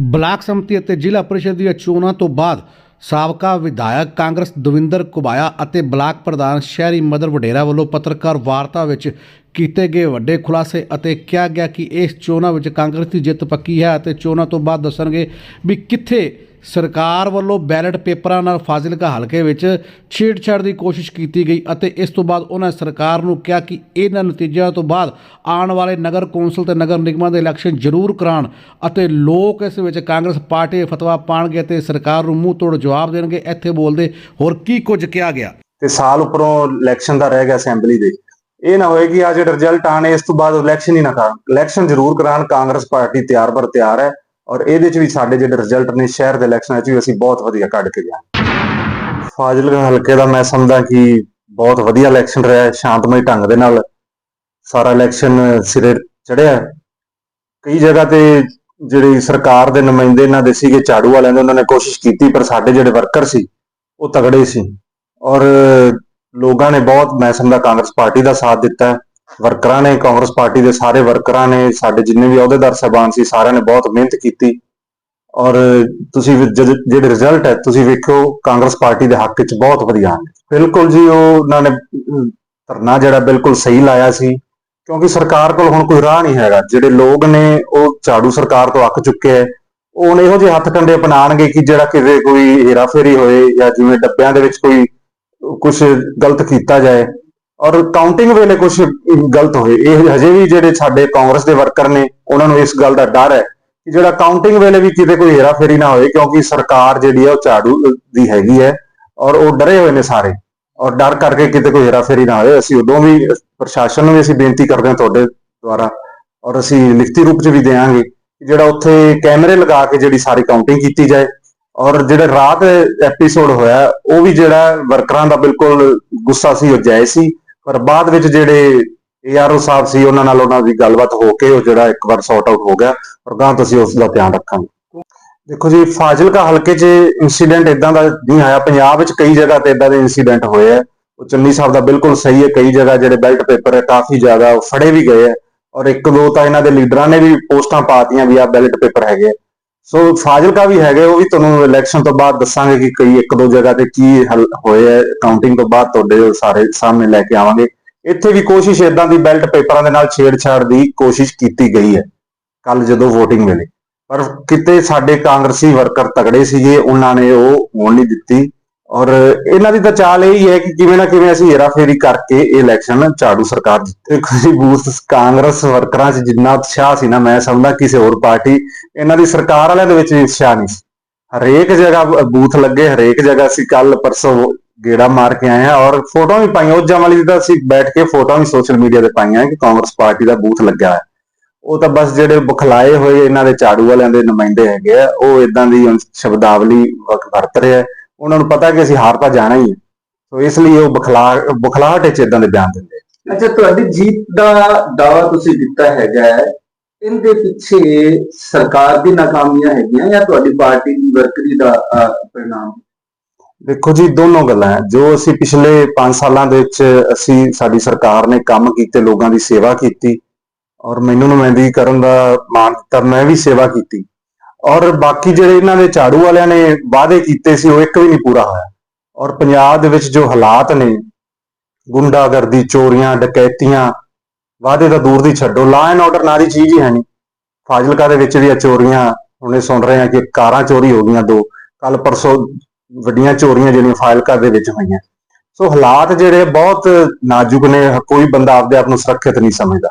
Block ਸੰਮਤੀ ਅਤੇ ਜ਼ਿਲ੍ਹਾ ਪਰਿਸ਼ਦ ਦੀਆਂ ਚੋਣਾਂ ਤੋਂ ਬਾਅਦ ਸਾਬਕਾ ਵਿਧਾਇਕ ਕਾਂਗਰਸ ਦਵਿੰਦਰ ਕੁਬਾਇਆ ਅਤੇ ਬਲਾਕ ਪ੍ਰਧਾਨ ਸ਼ਹਿਰੀ ਮਦਰ ਵਡੇਰਾ ਵੱਲੋਂ ਪੱਤਰਕਾਰ ਵਾਰਤਾ ਵਿੱਚ ਕੀਤੇ ਗਏ ਵੱਡੇ ਖੁਲਾਸੇ ਅਤੇ ਕਿਹਾ ਗਿਆ ਕਿ ਇਸ ਚੋਣਾਂ ਵਿੱਚ ਕਾਂਗਰਸ ਦੀ ਜਿੱਤ ਪੱਕੀ ਹੈ ਅਤੇ ਚੋਣਾਂ ਤੋਂ ਬਾਅਦ ਦੱਸਣਗੇ ਵੀ ਕਿੱਥੇ ਸਰਕਾਰ ਵੱਲੋਂ ਬੈਲਟ ਪੇਪਰਾਂ ਨਾਲ ਫਾਜ਼ਿਲਕਾ ਹਲਕੇ ਵਿੱਚ ਛੇੜਛਾੜ ਦੀ ਕੋਸ਼ਿਸ਼ ਕੀਤੀ ਗਈ ਅਤੇ ਇਸ ਤੋਂ ਬਾਅਦ ਉਹਨਾਂ ਸਰਕਾਰ ਨੂੰ ਕਿਹਾ ਕਿ ਇਹਨਾਂ ਨਤੀਜਿਆਂ ਤੋਂ ਬਾਅਦ ਆਉਣ ਵਾਲੇ ਨਗਰ ਕੌਂਸਲ ਤੇ ਨਗਰ ਨਿਗਮਾਂ ਦੇ ਇਲੈਕਸ਼ਨ ਜ਼ਰੂਰ ਕਰਾਉਣ ਅਤੇ ਲੋਕ ਇਸ ਵਿੱਚ ਕਾਂਗਰਸ ਪਾਰਟੀ ਫਤਵਾ ਪਾਣਗੇ ਤੇ ਸਰਕਾਰ ਨੂੰ ਮੂੰਹ ਤੋੜ ਜਵਾਬ ਦੇਣਗੇ, ਇੱਥੇ ਬੋਲਦੇ ਹੋਰ ਕੀ ਕੁਝ ਕਿਹਾ ਗਿਆ? ਤੇ ਸਾਲ ਉੱਪਰੋਂ ਇਲੈਕਸ਼ਨ ਦਾ ਰਹਿ ਗਿਆ ਅਸੈਂਬਲੀ ਦੇ। ਇਹ ਨਾ ਹੋਏ ਕਿ ਆ ਜਿਹੜੇ ਰਿਜ਼ਲਟ ਆਣੇ ਇਸ ਤੋਂ ਬਾਅਦ ਇਲੈਕਸ਼ਨ ਹੀ ਨਾ ਕਰਾਂ ਇਲੈਕਸ਼ਨ ਜ਼ਰੂਰ ਕਰਾਉਣ, ਕਾਂਗਰਸ ਪਾਰਟੀ ਤਿਆਰ ਬਰ ਤਿਆਰ ਹੈ। ਔਰ ਇਹਦੇ ਚ ਵੀ ਸਾਡੇ ਜਿਹੜੇ ਰਿਜ਼ਲਟ ਨੇ ਸ਼ਹਿਰ ਦੇ ਇਲੈਕਸ਼ਨਾਂ ਚ ਵੀ ਅਸੀਂ ਬਹੁਤ ਵਧੀਆ ਕੱਢ ਕੇ ਗਏ ਫਾਜ਼ਿਲਕਾ ਹਲਕੇ ਦਾ ਮੈਂ ਸਮਝਦਾ ਕਿ ਬਹੁਤ ਵਧੀਆ ਇਲੈਕਸ਼ਨ ਰਿਹਾ ਸ਼ਾਂਤਮਈ ਢੰਗ ਦੇ ਨਾਲ ਸਾਰਾ ਇਲੈਕਸ਼ਨ ਸਿਰੇ ਚੜਿਆ ਕਈ ਜਗ੍ਹਾ ਤੇ ਜਿਹੜੀ ਸਰਕਾਰ ਦੇ ਨੁਮਾਇੰਦੇ ਇਹਨਾਂ ਦੇ ਸੀਗੇ, ਝਾੜੂ ਵਾਲਿਆਂ ਦੇ, ਉਹਨਾਂ ਨੇ ਕੋਸ਼ਿਸ਼ ਕੀਤੀ, ਪਰ ਸਾਡੇ ਜਿਹੜੇ ਵਰਕਰ ਸੀ, ਉਹ ਤਗੜੇ ਸੀ। ਔਰ ਲੋਕਾਂ ਨੇ ਬਹੁਤ, ਮੈਂ ਸਮਝਦਾ ਕਾਂਗਰਸ ਪਾਰਟੀ ਦਾ ਸਾਥ ਦਿੱਤਾ ਵਰਕਰਾਂ ਨੇ, ਕਾਂਗਰਸ ਪਾਰਟੀ ਦੇ ਸਾਰੇ ਵਰਕਰਾਂ ਨੇ, ਸਾਡੇ ਜਿੰਨੇ ਵੀ ਅਹੁਦੇਦਾਰ ਸਾਹਿਬਾਨ ਸੀ, ਸਾਰਿਆਂ ਨੇ ਬਹੁਤ ਮਿਹਨਤ ਕੀਤੀ। ਔਰ ਤੁਸੀਂ ਜਿਹੜੇ ਰਿਜ਼ਲਟ ਹੈ, ਤੁਸੀਂ ਵੇਖੋ ਕਾਂਗਰਸ ਪਾਰਟੀ ਦੇ ਹੱਕ ਵਿੱਚ ਬਹੁਤ ਵਧੀਆ ਹਨ ਬਿਲਕੁਲ ਜੀ, ਉਹ ਉਹਨਾਂ ਨੇ ਧਰਨਾ ਜਿਹੜਾ ਬਿਲਕੁਲ ਸਹੀ ਲਾਇਆ ਸੀ। ਕਿਉਂਕਿ ਸਰਕਾਰ ਕੋਲ ਹੁਣ ਕੋਈ ਰਾਹ ਨਹੀਂ ਹੈਗਾ। ਜਿਹੜੇ ਲੋਕ ਨੇ, ਉਹ ਝਾੜੂ ਸਰਕਾਰ ਤੋਂ ਅੱਕ ਚੁੱਕੇ ਹੈ। ਉਹ ਇਹੋ ਜਿਹੇ ਹੱਥ ਕੰਡੇ ਅਪਣਾਣਗੇ ਕਿ ਜਿਹੜਾ ਕਿਤੇ ਕੋਈ ਹੇਰਾਫੇਰੀ ਹੋਏ ਜਾਂ ਜਿਵੇਂ ਡੱਬਿਆਂ ਦੇ ਵਿੱਚ ਕੋਈ ਕੁਝ ਗਲਤ ਕੀਤਾ ਜਾਏ। ਔਰ ਕਾਊਂਟਿੰਗ ਵੇਲੇ ਕੁਝ ਗਲਤ ਹੋਏ। ਇਹ ਹਜੇ ਵੀ ਜਿਹੜੇ ਸਾਡੇ ਕਾਂਗਰਸ ਦੇ ਵਰਕਰ ਨੇ, ਉਹਨਾਂ ਨੂੰ ਇਸ ਗੱਲ ਦਾ ਡਰ ਹੈ ਕਿ ਜਿਹੜਾ ਕਾਊਂਟਿੰਗ ਵੇਲੇ ਵੀ ਕਿਤੇ ਕੋਈ ਹੇਰਾਫੇਰੀ ਨਾ ਹੋਏ, ਕਿਉਂਕਿ ਸਰਕਾਰ ਜਿਹੜੀ ਹੈ ਉਹ ਝਾੜੂ ਦੀ ਹੈਗੀ ਹੈ ਔਰ ਉਹ ਡਰੇ ਹੋਏ ਨੇ ਸਾਰੇ। ਔਰ ਡਰ ਕਰਕੇ ਕਿਤੇ ਕੋਈ ਹੇਰਾਫੇਰੀ ਨਾ ਹੋਏ। ਅਸੀਂ ਉਦੋਂ ਵੀ ਪ੍ਰਸ਼ਾਸਨ ਨੂੰ ਵੀ ਅਸੀਂ ਬੇਨਤੀ ਕਰਦੇ ਹਾਂ ਤੁਹਾਡੇ ਦੁਆਰਾ ਔਰ ਅਸੀਂ ਲਿਖਤੀ ਰੂਪ 'ਚ ਵੀ ਦੇਵਾਂਗੇ ਕਿ ਜਿਹੜਾ ਉੱਥੇ ਕੈਮਰੇ ਲਗਾ ਕੇ ਜਿਹੜੀ ਸਾਰੀ ਕਾਊਂਟਿੰਗ ਕੀਤੀ ਜਾਏ। ਔਰ ਜਿਹੜਾ ਰਾਤ ਐਪੀਸੋਡ ਹੋਇਆ, ਉਹ ਵੀ ਜਿਹੜਾ ਵਰਕਰਾਂ ਦਾ ਬਿਲਕੁਲ ਗੁੱਸਾ ਸੀ, ਉਹ ਜਾਇਜ਼ ਸੀ। ਪਰ ਬਾਅਦ ਵਿੱਚ ਜਿਹੜੇ ਏਆਰਓ ਸਾਹਿਬ ਸੀ, ਉਹਨਾਂ ਨਾਲ ਉਹਨਾਂ ਦੀ ਗੱਲਬਾਤ ਹੋ ਕੇ ਉਹ ਜਿਹੜਾ ਇੱਕ ਵਾਰ ਸੌਟ ਆਊਟ ਹੋ ਗਿਆ। ਔਰ ਗਾਂ ਤੁਸੀਂ ਅਸੀਂ ਉਸ ਦਾ ਧਿਆਨ ਰੱਖਾਂਗੇ। ਦੇਖੋ ਜੀ, ਫਾਜ਼ਿਲਕਾ ਹਲਕੇ 'ਚ ਇਨਸੀਡੈਂਟ ਇਦਾਂ ਦਾ ਨਹੀਂ ਆਇਆ। ਪੰਜਾਬ ਵਿੱਚ ਕਈ ਜਗ੍ਹਾ ਤੇ ਇਦਾਂ ਦੇ ਇਨਸੀਡੈਂਟ ਹੋਏ ਆ। ਉਹ ਚੰਨੀ ਸਾਹਿਬ ਦਾ ਬਿਲਕੁਲ ਸਹੀ ਹੈ। ਕਈ ਜਗ੍ਹਾ ਜਿਹੜੇ ਬੈਲਟ ਪੇਪਰ ਹੈ, ਕਾਫੀ ਜ਼ਿਆਦਾ ਉਹ ਫੜੇ ਵੀ ਗਏ ਆ। ਔਰ ਇੱਕ ਦੋ ਤਾਂ ਇਹਨਾਂ ਦੇ ਲੀਡਰਾਂ ਨੇ ਵੀ ਪੋਸਟਾਂ ਪਾਤੀਆਂ ਵੀ ਆ ਬੈਲਟ ਪੇਪਰ ਹੈਗੇ ਆ। ਸੋ ਫਾਜ਼ਿਲਕਾ ਵੀ ਹੈਗੇ, ਉਹ ਵੀ ਤੁਹਾਨੂੰ ਇਲੈਕਸ਼ਨ ਤੋਂ ਬਾਅਦ ਦੱਸਾਂਗੇ ਕਿ ਕਈ ਇੱਕ ਦੋ ਜਗ੍ਹਾ ਤੇ ਕੀ ਹੱਲ ਹੋਏ ਹੈ। ਕਾਊਂਟਿੰਗ ਤੋਂ ਬਾਅਦ ਤੁਹਾਡੇ ਸਾਰੇ ਸਾਹਮਣੇ ਲੈ ਕੇ ਆਵਾਂਗੇ। ਇੱਥੇ ਵੀ ਕੋਸ਼ਿਸ਼ ਇਦਾਂ ਦੀ ਬੈਲਟ ਪੇਪਰਾਂ ਦੇ ਨਾਲ ਛੇੜਛਾੜ ਦੀ ਕੋਸ਼ਿਸ਼ ਕੀਤੀ ਗਈ ਹੈ। ਕੱਲ ਜਦੋਂ VOTING ਵੇਲੇ ਪਰ ਕਿਤੇ ਸਾਡੇ ਕਾਂਗਰਸੀ ਵਰਕਰ ਤਗੜੇ ਸੀਗੇ, ਉਹਨਾਂ ਨੇ ਉਹ ਹੋਣ ਨਹੀਂ ਦਿੱਤੀ। ਔਰ ਇਹਨਾਂ ਦੀ ਤਾਂ ਚਾਲ ਇਹ ਹੀ ਹੈ ਕਿ ਕਿਵੇਂ ਨਾ ਕਿਵੇਂ ਅਸੀਂ ਹੇਰਾਫੇਰੀ ਕਰਕੇ ਇਹ ਇਲੈਕਸ਼ਨ ਝਾੜੂ ਸਰਕਾਰ ਜਿੱਤੇ ਕੋਈ ਬੂਥ ਕਾਂਗਰਸ ਵਰਕਰਾਂ 'ਚ ਜਿੰਨਾ ਉਤਸ਼ਾਹ ਸੀ ਨਾ, ਮੈਂ ਸਮਝਦਾ ਕਿਸੇ ਹੋਰ ਪਾਰਟੀ, ਇਹਨਾਂ ਦੀ ਸਰਕਾਰ ਵਾਲਿਆਂ ਦੇ ਵਿੱਚ ਵੀ ਉਤਸ਼ਾਹ ਨਹੀਂ ਸੀ। ਹਰੇਕ ਜਗ੍ਹਾ ਬੂਥ ਲੱਗੇ, ਹਰੇਕ ਜਗ੍ਹਾ ਅਸੀਂ ਕੱਲ ਪਰਸੋਂ ਗੇੜਾ ਮਾਰ ਕੇ ਆਏ ਹਾਂ ਔਰ ਫੋਟੋਆਂ ਵੀ ਪਾਈਆਂ। ਉਹ ਵਾਲੀ ਦੀ ਤਾਂ ਅਸੀਂ ਬੈਠ ਕੇ ਫੋਟੋਆਂ ਵੀ ਸੋਸ਼ਲ ਮੀਡੀਆ ਤੇ ਪਾਈਆਂ ਕਿ ਕਾਂਗਰਸ ਪਾਰਟੀ ਦਾ ਬੂਥ ਲੱਗਿਆ ਹੈ ਉਹ ਤਾਂ ਬਸ ਜਿਹੜੇ ਬੁਖਲਾਏ ਹੋਏ ਇਹਨਾਂ ਦੇ ਝਾੜੂ ਵਾਲਿਆਂ ਦੇ ਨੁਮਾਇੰਦੇ ਹੈਗੇ ਆ, ਉਹ ਇਦਾਂ ਦੀ ਸ਼ਬਦਾਵਲੀ ਵਰਤ ਰਹੇ ਹੈ ਉਹਨਾਂ ਨੂੰ ਪਤਾ ਕਿ ਅਸੀਂ ਹਾਰ ਤਾਂ ਜਾਣਾ ਹੀ ਹੈ। ਸੋ ਇਸ ਲਈ ਉਹ ਬਖਲਾ ਬਖਲਾਹਟ ਵਿੱਚ ਇਦਾਂ ਦੇ ਬਿਆਨ ਦਿੰਦੇ ਅੱਛਾ ਤੁਹਾਡੀ ਜੀਤ ਦਾ ਦਾਵਾ ਤੁਸੀਂ ਦਿੱਤਾ ਹੈਗਾ ਇਹਦੇ ਪਿੱਛੇ ਸਰਕਾਰ ਦੀ ਨਾਕਾਮੀਆਂ ਹੈਗੀਆਂ ਜਾਂ ਤੁਹਾਡੀ ਪਾਰਟੀ ਦੀ ਵਰਕਰੀ ਦਾ ਪਰਿਣਾਮ? ਦੇਖੋ ਜੀ ਦੋਨੋਂ ਗੱਲਾਂ ਹੈ। ਜੋ ਅਸੀਂ ਪਿਛਲੇ 5 ਸਾਲਾਂ ਦੇ ਵਿੱਚ ਅਸੀਂ ਸਾਡੀ ਸਰਕਾਰ ਨੇ ਕੰਮ ਕੀਤੇ ਲੋਕਾਂ ਦੀ ਸੇਵਾ ਕੀਤੀ ਔਰ ਮੈਨੂੰ ਨੁਮਾਇੰਦਗੀ ਕਰਨ ਦਾ ਮਾਣ ਦਿੱਤਾ ਮੈਂ ਵੀ ਸੇਵਾ ਕੀਤੀ। ਔਰ ਬਾਕੀ ਜਿਹੜੇ ਇਹਨਾਂ ਦੇ ਝਾੜੂ ਵਾਲਿਆਂ ਨੇ ਵਾਅਦੇ ਕੀਤੇ ਸੀ, ਉਹ ਇੱਕ ਵੀ ਨਹੀਂ ਪੂਰਾ ਹੋਇਆ। ਔਰ ਪੰਜਾਬ ਦੇ ਵਿੱਚ ਜੋ ਹਾਲਾਤ ਨੇ, ਗੁੰਡਾਗਰਦੀ, ਚੋਰੀਆਂ, ਡਕੈਤੀਆਂ, ਵਾਅਦੇ ਤਾਂ ਦੂਰ ਦੀ ਛੱਡੋ ਲਾ ਐਂਡ ਆਰਡਰ ਨਾਂ ਦੀ ਚੀਜ਼ ਹੀ ਹੈ ਨਹੀਂ। ਫਾਜ਼ਿਲਕਾ ਦੇ ਵਿੱਚ ਵੀ ਇਹ ਚੋਰੀਆਂ, ਹੁਣੇ ਸੁਣ ਰਹੇ ਹਾਂ ਕਿ ਕਾਰਾਂ ਚੋਰੀ ਹੋ ਗਈਆਂ ਦੋ ਕੱਲ ਪਰਸੋਂ ਵੱਡੀਆਂ ਚੋਰੀਆਂ ਜਿਹੜੀਆਂ ਫਾਜ਼ਿਲਕਾ ਦੇ ਵਿੱਚ ਹੋਈਆਂ। ਸੋ ਹਾਲਾਤ ਜਿਹੜੇ ਬਹੁਤ ਨਾਜ਼ੁਕ ਨੇ, ਕੋਈ ਬੰਦਾ ਆਪਦੇ ਆਪ ਨੂੰ ਸੁਰੱਖਿਅਤ ਨਹੀਂ ਸਮਝਦਾ।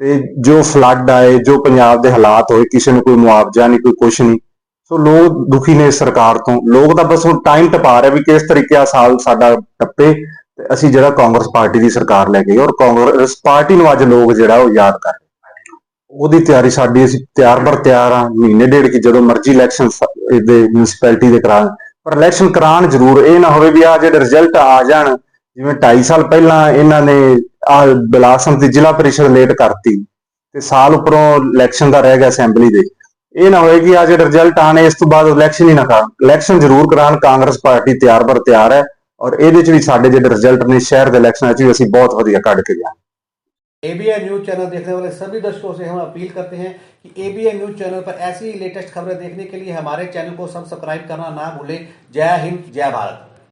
ਤੇ ਜੋ ਫਲੱਡ ਆਏ, ਜੋ ਪੰਜਾਬ ਦੇ ਹਾਲਾਤ ਹੋਏ, ਕਿਸੇ ਨੂੰ ਕੋਈ ਮੁਆਵਜ਼ਾ ਨਹੀਂ, ਕੋਈ ਕੁਛ ਨਹੀਂ। ਸੋ ਲੋਕ ਦੁਖੀ ਨੇ ਸਰਕਾਰ ਤੋਂ। ਲੋਕ ਤਾਂ ਬਸ ਹੁਣ ਟਾਈਮ ਟਪਾ ਰਹੇ ਵੀ ਕਿਸ ਤਰੀਕੇ ਆ ਸਾਲ ਸਾਡਾ ਟੱਪੇ, ਤੇ ਅਸੀਂ ਜਿਹੜਾ ਕਾਂਗਰਸ ਪਾਰਟੀ ਦੀ ਸਰਕਾਰ ਲੈ ਗਏ ਔਰ ਕਾਂਗਰਸ ਪਾਰਟੀ ਨੂੰ ਅੱਜ ਲੋਕ ਜਿਹੜਾ ਉਹ ਯਾਦ ਕਰ ਉਹਦੀ ਤਿਆਰੀ ਸਾਡੀ, ਅਸੀਂ ਤਿਆਰ ਬਰ ਤਿਆਰ ਆ ਮਹੀਨੇ ਡੇਢ ਕੀ ਜਦੋਂ ਮਰਜ਼ੀ ਇਲੈਕਸ਼ਨ ਇਹਦੇ ਮਿਊਨਿਸਪੈਲਿਟੀ ਦੇ ਕਰਾਉਣ। ਪਰ ਇਲੈਕਸ਼ਨ ਕਰਾਉਣ ਜ਼ਰੂਰ, ਇਹ ਨਾ ਹੋਵੇ ਵੀ ਆ ਜਿਹੜੇ ਰਿਜ਼ਲਟ ਆ ਜਾਣ, ਜਿਵੇਂ 2.5 ਸਾਲ ਪਹਿਲਾਂ ਇਹਨਾਂ ਨੇ ਬਲਾਸਮ ਦੀ ਜ਼ਿਲ੍ਹਾ ਪਰਿਸ਼ਦ ਲੇਟ ਕਰਤੀ ਤੇ ਸਾਲ ਉੱਪਰੋਂ ਇਲੈਕਸ਼ਨ ਦਾ ਰਹਿ ਗਿਆ ਅਸੈਂਬਲੀ ਦੇ ਇਹ ਨਾ ਹੋਏ ਕਿ ਆ ਜਿਹੜੇ ਰਿਜ਼ਲਟ ਆਣੇ ਇਸ ਤੋਂ ਬਾਅਦ ਇਲੈਕਸ਼ਨ ਹੀ ਨਾ ਕਰਾਉਣ ਇਲੈਕਸ਼ਨ ਜ਼ਰੂਰ ਕਰਾਉਣ ਕਾਂਗਰਸ ਪਾਰਟੀ ਤਿਆਰ ਬਰ ਤਿਆਰ ਹੈ ਔਰ ਇਹਦੇ ਚ ਵੀ ਸਾਡੇ ਜਿਹੜੇ ਰਿਜ਼ਲਟ ਨੇ ਸ਼ਹਿਰ ਦੇ ਇਲੈਕਸ਼ਨਾਂ ਚ ਵੀ ਅਸੀਂ ਬਹੁਤ ਵਧੀਆ ਕੱਢ ਕੇ ਜਾਵਾਂਗੇ एबीएन न्यूज चैनल देखने वाले सभी दर्शकों से हम अपील करते हैं कि एबीएन न्यूज चैनल पर ऐसी ही लेटेस्ट खबरें देखने के लिए हमारे चैनल को सब्सक्राइब करना ना भूलें जय हिंद जय भारत